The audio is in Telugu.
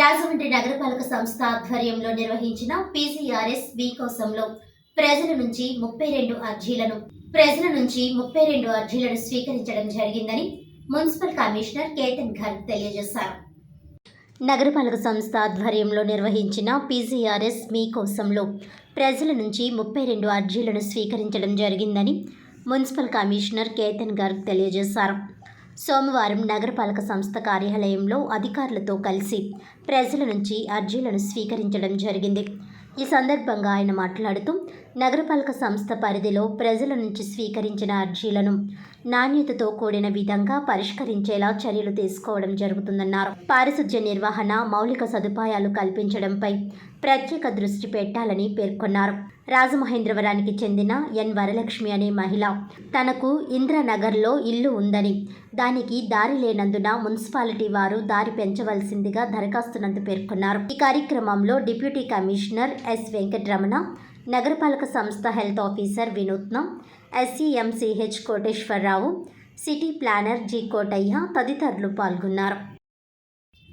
రాజమండ్రి నగరపాలక సంస్థ ఆధ్వర్యంలో నిర్వహించిన పీజీఆర్ఎస్ బి కోసంలో ప్రజల నుంచి ముప్పై రెండు అర్జీలను ప్రజల నుంచి ముప్పై రెండు అర్జీలను స్వీకరించడం జరిగిందని మున్సిపల్ కమిషనర్ కేతన్ గర్గ్ తెలియజేశారు. నగరపాలక సంస్థ ఆధ్వర్యంలో నిర్వహించిన పీజీఆర్ఎస్ మీ కోసంలో ప్రజల నుంచి ముప్పై రెండు అర్జీలను స్వీకరించడం జరిగిందని మున్సిపల్ కమిషనర్ కేతన్ గర్గ్ తెలియజేశారు. సోమవారం నగరపాలక సంస్థ కార్యాలయంలో అధికారులతో కలిసి ప్రజల నుంచి అర్జీలను స్వీకరించడం జరిగింది. ఈ సందర్భంగా ఆయన మాట్లాడుతూ నగరపాలక సంస్థ పరిధిలో ప్రజల నుంచి స్వీకరించిన అర్జీలను నాణ్యతతో కూడిన విధంగా పరిష్కరించేలా చర్యలు తీసుకోవడం జరుగుతుందన్నారు. పారిశుధ్య నిర్వహణ మౌలిక సదుపాయాలు కల్పించడంపై ప్రత్యేక దృష్టి పెట్టాలని పేర్కొన్నారు. రాజమహేంద్రవరానికి చెందిన ఎన్. వరలక్ష్మి అనే మహిళ తనకు ఇంద్రనగర్లో ఇల్లు ఉందని దానికి దారి లేనందున మున్సిపాలిటీ వారు దారి పెంచవలసిందిగా దరఖాస్తునందు పేర్కొన్నారు. ఈ కార్యక్రమంలో డిప్యూటీ కమిషనర్ ఎస్. వెంకటరమణ నగరపాలక సంస్థ health officer వినూత్నం SCMCH Koteswararao city planner G Kotaiah తదితరులు పాల్గొన్నారు.